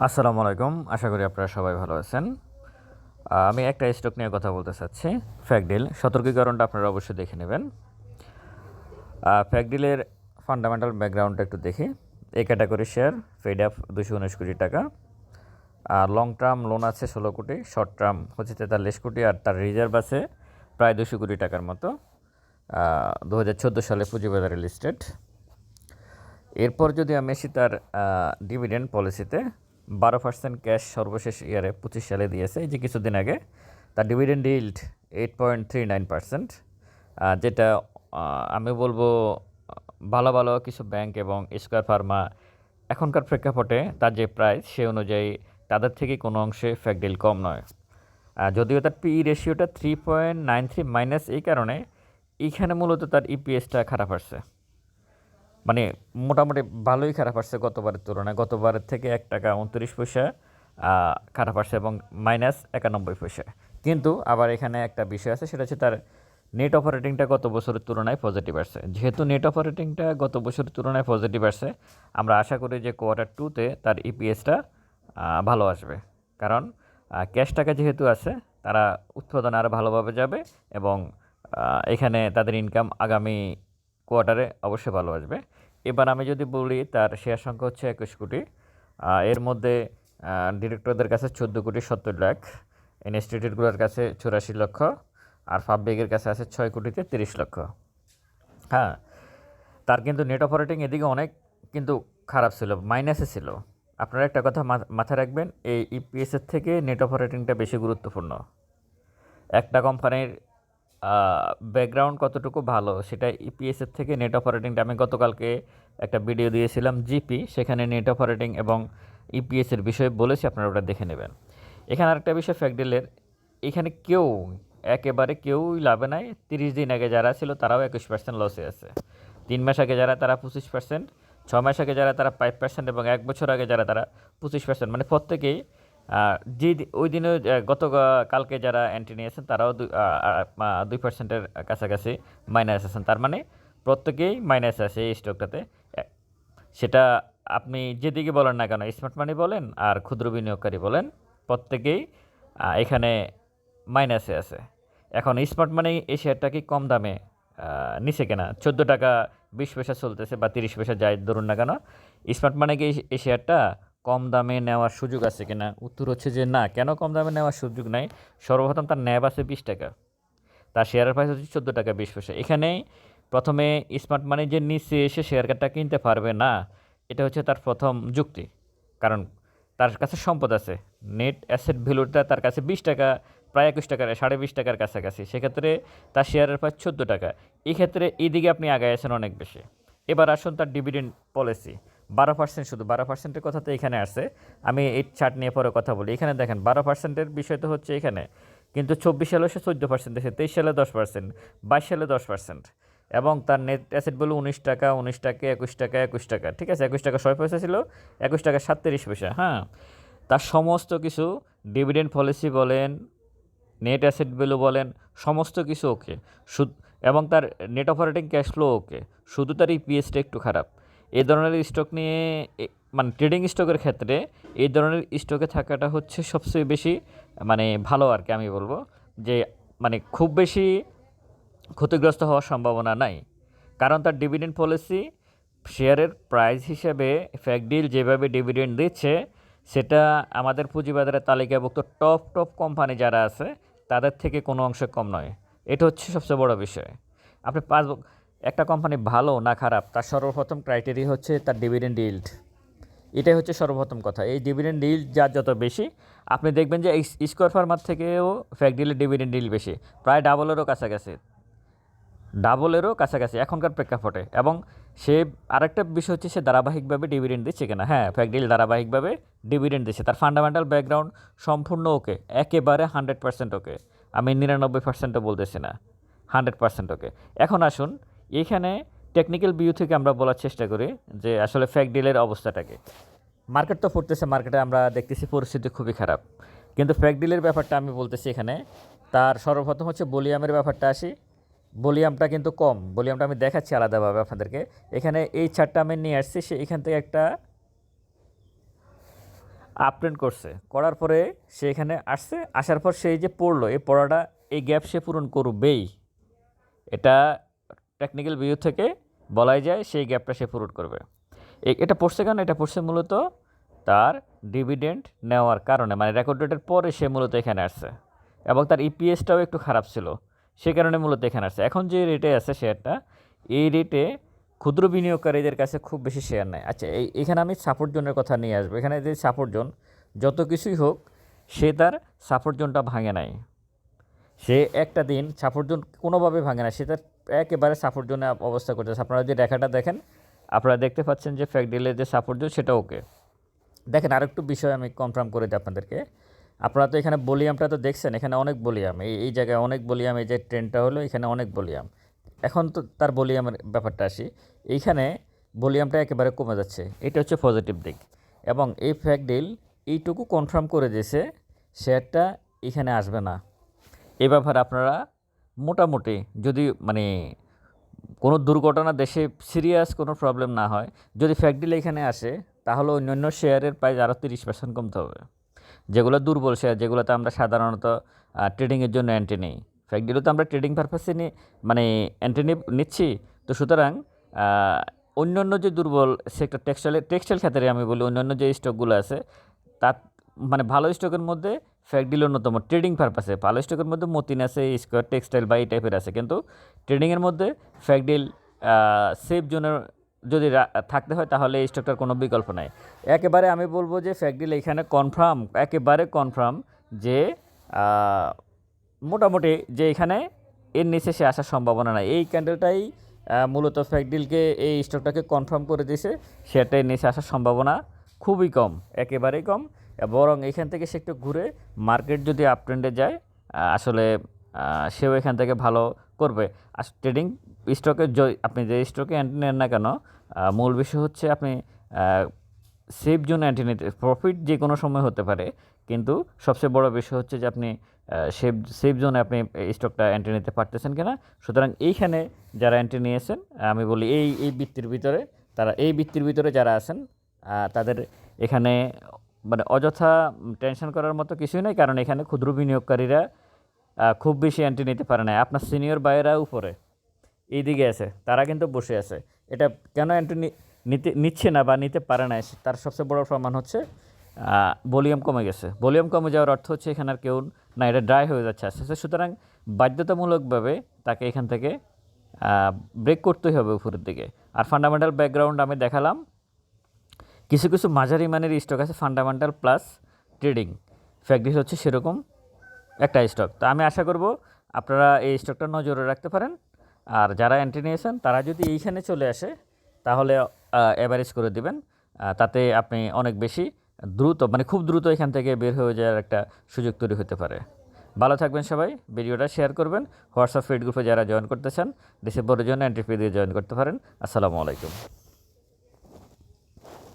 আসসালামু আলাইকুম। আশা করি আপনারা সবাই ভালো আছেন। আমি একটা স্টক নিয়ে কথা বলতে চাচ্ছি ফ্যাকডিল সতর্কীকরণটা আপনারা অবশ্যই দেখে নেবেন। ফ্যাকডিলের ফান্ডামেন্টাল ব্যাকগ্রাউন্ডটা একটু দেখি। এই ক্যাটাগরি শেয়ার ফেড আপ দুশো উনিশ কোটি টাকা। আর লং টার্ম লোন আছে ষোলো কোটি, শর্ট টার্ম হচ্ছে তেতাল্লিশ কোটি, আর তার রিজার্ভ আছে প্রায় দুশো কোটি টাকার মতো। দু হাজার চোদ্দ সালে পুঁজিবাজারে লিস্টেড এরপর যদি আমি আসি তার ডিভিডেন্ড পলিসিতে বারো পার্সেন্ট ক্যাশ সর্বশেষ ইয়ারে পঁচিশ সালে দিয়েছে। এই যে কিছুদিন আগে তার dividend yield eight point three nine percent যেটা আমি বলব, ভালো ভালো কিছু ব্যাংক এবং স্কোয়ার ফার্মা এখনকার প্রেক্ষাপটে তার যে প্রাইস সে অনুযায়ী তাদের থেকে কোনো অংশে ফ্যাকডিল কম নয়। যদিও তার পি রেশিওটা three point nine three minus এই কারণে এইখানে মূলত তার ইপিএসটা খারাপ আসছে। মানে মোটামুটি ভালোই খারাপ আসছে গতবারের তুলনায়। গতবারের থেকে এক টাকা উনত্রিশ পয়সা খারাপ আসছে এবং মাইনাস একানব্বই পয়সা। কিন্তু আবার এখানে একটা বিষয় আছে, সেটা হচ্ছে তার নেট অপারেটিংটা গত বছরের তুলনায় পজিটিভ আসছে। যেহেতু নেট অপারেটিংটা গত বছরের তুলনায় পজিটিভ আসছে, আমরা আশা করি যে কোয়ার্টার টুতে তার ইপিএসটা ভালো আসবে। কারণ ক্যাশ টাকা যেহেতু আছে, তারা উৎপাদন আরও ভালোভাবে যাবে এবং এখানে তাদের ইনকাম আগামী কোয়ার্টারে অবশ্যই ভালো আসবে। এবার আমি যদি বলি তার শেয়ার সংখ্যা হচ্ছে একুশ কোটি। এর মধ্যে ডিরেক্টরদের কাছে চোদ্দ কোটি সত্তর লাখ, ইনস্টিটিউটগুলোর কাছে চুরাশি লক্ষ, আর পাবলিকের কাছে আছে ছয় কোটিতে তিরিশ লক্ষ। হ্যাঁ তার কিন্তু নেট অপারেটিং এদিকে অনেক কিন্তু খারাপ ছিল মাইনাসে ছিল। আপনারা একটা কথা মাথায় রাখবেন, এই ইপিএসের থেকে নেট অপারেটিংটা বেশি গুরুত্বপূর্ণ। একটা কোম্পানির ব্যাকগ্রাউন্ড কতটুকু ভালো? সেটা ইপিএসের থেকে নেট অপারেটিংটা আমি গতকালকে একটা ভিডিও দিয়েছিলাম জিপি সেখানে নেট অপারেটিং এবং ইপিএসের বিষয়ে বলেছি, আপনারা ওটা দেখে নেবেন। এখানে আরেকটা বিষয় ফ্যাকডিলের এখানে কেউ, একেবারে কেউই লাভে নাই। তিরিশ দিন আগে যারা ছিল, তারাও একুশ পার্সেন্ট লসে আছে। তিন মাস আগে যারা, তারা পঁচিশ পার্সেন্ট ছ মাস আগে যারা, তারা ফাইভ পার্সেন্ট এবং এক বছর আগে যারা, তারা পঁচিশ পার্সেন্ট মানে প্রত্যেকেই যে ওই দিনে গত কালকে যারা এন্ট্রি নিয়েছেন, তারাও দুই পার্সেন্টের কাছাকাছি মাইনাস আছেন। তার মানে প্রত্যেকেই মাইনাস আছে এই স্টকটাতে সেটা আপনি যেদিকে বলেন না কেন স্মার্ট মানি বলেন আর ক্ষুদ্র বিনিয়োগকারী বলেন, প্রত্যেকেই এখানে মাইনাসে আছে। এখন স্মার্ট মানি এই শেয়ারটা কি কম দামে নিচে কেনা? চোদ্দ টাকা বিশ পয়সা চলতেছে বা তিরিশ পয়সা যায় ধরুন না কেন স্মার্ট মানি কি এই শেয়ারটা কম দামে নেওয়ার সুযোগ আছে কিনা? উত্তর হচ্ছে যে না। কেন কম দামে নেওয়ার সুযোগ নাই? সর্বপ্রথম তার ন্যাব আছে বিশ টাকা। তার শেয়ারের প্রাইস হচ্ছে চোদ্দ টাকা বিশ পয়সা। এখানে প্রথমে স্মার্ট মানি যে নিচে এসে শেয়ার কার্ডটা কিনতে পারবে না। এটা হচ্ছে তার প্রথম যুক্তি। কারণ তার কাছে সম্পদ আছে। নেট অ্যাসেট ভ্যালুটা তার কাছে বিশ টাকা, প্রায় একুশ টাকার, সাড়ে বিশ টাকার কাছাকাছি। সেক্ষেত্রে তার শেয়ারের প্রায় চোদ্দ টাকা। এক্ষেত্রে ক্ষেত্রে এই দিকে আপনি আগায় আছেন অনেক বেশি। এবার আসুন তার ডিভিডেন্ড পলিসি বারো পার্সেন্ট শুধু, বারো পার্সেন্টের কথা তো এখানে আসছে আমি এই চার্ট নিয়ে পরে কথা বলি। এখানে দেখেন, বারো পার্সেন্টের বিষয় তো হচ্ছে এখানে। কিন্তু চব্বিশ সালে সে চোদ্দ পার্সেন্ট এসে, তেইশ সালে দশ পার্সেন্ট বাইশ সালে দশ পার্সেন্ট এবং তার নেট অ্যাসেট বলে উনিশ টাকা উনিশ টাকা, একুশ টাকা একুশ টাকা, ঠিক আছে? একুশ টাকা ছয় পয়সা ছিল, একুশ টাকা সাতত্রিশ পয়সা হ্যাঁ? তার সমস্ত কিছু ডিভিডেন্ড পলিসি বলেন নেট অ্যাসেট ভ্যালু বলেন, সমস্ত কিছু ওকে এবং তার net operating cash flow okay শুধু তার ইপিএসটা একটু খারাপ। এই ধরনের স্টক নিয়ে মানে ট্রেডিং স্টকের ক্ষেত্রে এই ধরনের স্টকে থাকাটা হচ্ছে সবচেয়ে বেশি মানে ভালো আর কি আমি বলব। যে মানে খুব বেশি ক্ষতিগ্রস্ত হওয়ার সম্ভাবনা নাই। কারণ তার ডিভিডেন্ড পলিসি শেয়ারের প্রাইস হিসেবে ফ্যাকডিল যেভাবে ডিভিডেন্ড দিচ্ছে, সেটা আমাদের পুঁজিবাজারে তালিকাভুক্ত টপ টপ কোম্পানি যারা আছে, তাদের থেকে কোনো অংশে কম নয়। এটা হচ্ছে সবচেয়ে বড় বিষয়। আপনি পাঁচ একটা কোম্পানি ভালো না খারাপ, তার সর্বপ্রথম ক্রাইটেরিয়া হচ্ছে তার ডিভিডেন্ড ইল্ড এটাই হচ্ছে সর্বপ্রথম কথা। এই ডিভিডেন্ড ডিল যার যত বেশি, আপনি দেখবেন যে স্কোয়ার ফার্মার থেকেও ফ্যাকডিলের ডিভিডেন্ড ডিল বেশি। প্রায় ডাবলেরও কাছাকাছি। ডাবলেরও কাছাকাছি, এখনকার প্রেক্ষাপটে। এবং সে আরেকটা বিষয় হচ্ছে সে ধারাবাহিকভাবে ডিভিডেন্ড দিচ্ছে কিনা। হ্যাঁ ফ্যাকডিল ধারাবাহিকভাবে ডিভিডেন্ড দিচ্ছে। তার ফান্ডামেন্টাল ব্যাকগ্রাউন্ড সম্পূর্ণ ওকে, একেবারে হান্ড্রেড পার্সেন্ট ওকে। আমি নিরানব্বই পার্সেন্টও বলতেছি না হান্ড্রেড পার্সেন্ট ওকে। এখন আসুন এখানে টেকনিক্যাল ভিউ থেকে আমরা বলার চেষ্টা করি যে আসলে ফ্যাক ডিলের অবস্থাটাকে। মার্কেট তো পড়তেছে মার্কেটে আমরা দেখতেছি পরিস্থিতি খুবই খারাপ। কিন্তু ফ্যাক ডিলের ব্যাপারটা আমি বলতেছি এখানে, তার সর্বপ্রথম হচ্ছে বলিয়ামের ব্যাপারটা আসি। ভলিউমটা কিন্তু কম ভলিউমটা আমি দেখাচ্ছি আলাদাভাবে আপনাদেরকে। এখানে এই চারটা আমি নিয়ে আসছি, সে এখান থেকে একটা আপট্রেন্ড করছে। করার পরে সে এখানে আসছে, আসার পর সেই যে পড়ল, এই পড়াটা, এই গ্যাপ সে পূরণ করবেই। এটা টেকনিক্যাল ভিউ থেকে বলাই যায় সেই গ্যাপটা সে পূরণ করবে। এটা পড়ছে কেন? এটা পড়ছে মূলত তার ডিভিডেন্ড নেওয়ার কারণে মানে রেকর্ড ডেটের পরে সে মূলত এখানে আসছে। এবং তার ইপিএসটাও একটু খারাপ ছিল, সে কারণে মূলত এখানে আসছে। এখন যে রেটে আছে শেয়ারটা এই রেটে ক্ষুদ্র বিনিয়োগকারীদের কাছে খুব বেশি শেয়ার নেয় আচ্ছা এই, এখানে আমি সাপোর্ট জোনের কথা নিয়ে আসব। এখানে যে সাপোর্ট জোন, যত কিছুই হোক, সে তার সাপোর্ট জোনটা ভাঙে নাই। সে একটা দিন সাপোর্ট জোন কোনোভাবে ভাঙে না, সে তার একেবারে সাপোর্ট জোনে অবস্থা করতেছে। আপনারা যে রেখাটা দেখেন, আপনারা দেখতে পাচ্ছেন যে ফ্যাকডিলের যে সাপোর্ট জোন সেটা ওকে দেখেন, আরেকটু বিষয় আমি কনফার্ম করে দিই আপনাদেরকে। আপনারা তো এখানে বলিয়ামটা তো দেখছেন, এখানে অনেক বলিয়াম। এই এই জায়গায় অনেক বলিয়াম, এই যে ট্রেনটা হলো, এখানে অনেক বলিয়াম। এখন তো তার বলিয়ামের ব্যাপারটা আসি। এইখানে বলিয়ামটা একেবারে কমে যাচ্ছে। এটা হচ্ছে পজিটিভ দিক। এবং এই ফ্যাকডিল এইটুকু কনফার্ম করে দিয়েছে শেয়ারটা এখানে আসবে না। এ ব্যাপারে আপনারা মোটামুটি যদি মানে কোনো দুর্ঘটনা দেশে সিরিয়াস কোনো প্রবলেম না হয় যদি ফ্যাকডিল এখানে আসে তাহলে অন্যান্য শেয়ারের প্রাইস আরও তিরিশ পার্সেন্ট কমতে হবে। যেগুলো দুর্বল শেয়ার যেগুলোতে আমরা সাধারণত ট্রেডিংয়ের জন্য অ্যান্টি নিই। ফ্যাকডিলও তো আমরা ট্রেডিং পারপাসে নিয়ে মানে অ্যান্টি নিচ্ছি। তো সুতরাং আহ, অন্যান্য যে দুর্বল সেক্টর টেক্সটাইলের টেক্সটাইল ক্ষেত্রে আমি বলি অন্যান্য যে স্টকগুলো আছে তার মানে ভালো স্টকের মধ্যে ফ্যাকডিল অন্যতম। ট্রেডিং পারপাসে ভালো স্টকের মধ্যে মতিন আছে, স্কোয়ার, টেক্সটাইল বা এই টাইপের আছে। কিন্তু ট্রেডিংয়ের মধ্যে ফ্যাকডিল সেফ জোনের যদি থাকতে হয়, তাহলে এই স্টকটার কোনো বিকল্প নাই। একেবারে আমি বলব যে ফ্যাকডিল এখানে কনফার্ম একেবারে কনফার্ম যে মোটামুটি যে এখানে এর নিচে সে আসার সম্ভাবনা নাই। এই ক্যান্ডেলটাই মূলত ফ্যাকডিলকে এই স্টকটাকে কনফার্ম করে দিয়েছে। সেটা এর নিচে আসার সম্ভাবনা খুবই কম, একেবারেই কম। বরং এখান থেকে সে একটু ঘুরে মার্কেট যদি আপ ট্রেন্ডে যায় আসলে সেও এখান থেকে ভালো করবে। আর ট্রেডিং স্টকে আপনি যে স্টকে অ্যান্টি নেন না কেন মূল বিষয় হচ্ছে আপনি সেফ জোন অ্যান্টি নিতে প্রফিট যে কোনো সময় হতে পারে, কিন্তু সবচেয়ে বড় বিষয় হচ্ছে যে আপনি সেফ সেফ জোনে আপনি স্টকটা অ্যান্টি নিতে পারতেছেন কিনা। সুতরাং এইখানে যারা এন্ট্রি নিয়েছেন আমি বলি এই এই বৃত্তির ভিতরে, তারা এই বৃত্তির ভিতরে যারা আছেন তাদের এখানে মানে অযথা টেনশন করার মতো কিছুই নেই, কারণ এখানে ক্ষুদ্র বিনিয়োগকারীরা খুব বেশি এন্ট্রি নিতে পারে না। আপনার সিনিয়র বাইরা উপরে এই দিকে আছে, তারা কিন্তু বসে আছে। এটা কেন এন্ট্রি নিতে, নিচ্ছে না বা নিতে পারে না তার সবচেয়ে বড় প্রমাণ হচ্ছে ভলিউম কমে গেছে। ভলিউম কমে যাওয়ার অর্থ হচ্ছে এখানে আর কেউ না, এটা ড্রাই হয়ে যাচ্ছে আস্তে আস্তে। সুতরাং বাধ্যতামূলকভাবে তাকে এখান থেকে ব্রেক করতেই হবে উপরের দিকে। আর ফান্ডামেন্টাল ব্যাকগ্রাউন্ড আমি দেখালাম কিছু কিছু মাঝারি মানের স্টক আছে ফান্ডামেন্টাল প্লাস ট্রেডিং ফ্যাক্টরি হচ্ছে সেরকম একটা স্টক তো আমি আশা করব আপনারা এই স্টকটা নজরে রাখতে পারেন। আর যারা এন্ট্রি নিয়েছেন তারা যদি এইখানে চলে আসে, তাহলে অ্যাভারেজ করে দিবেন। তাতে আপনি অনেক বেশি দ্রুত মানে খুব দ্রুত এখান থেকে বের হয়ে যাওয়ার একটা সুযোগ তৈরি হতে পারে। ভালো থাকবেন সবাই, ভিডিওটা শেয়ার করবেন। হোয়াটসঅ্যাপ ফিড গ্রুপে যারা জয়েন করতে চান ডিসেম্বরের জন্য এন্ট্রি ফি দিয়ে জয়েন করতে পারেন। আসসালামু আলাইকুম।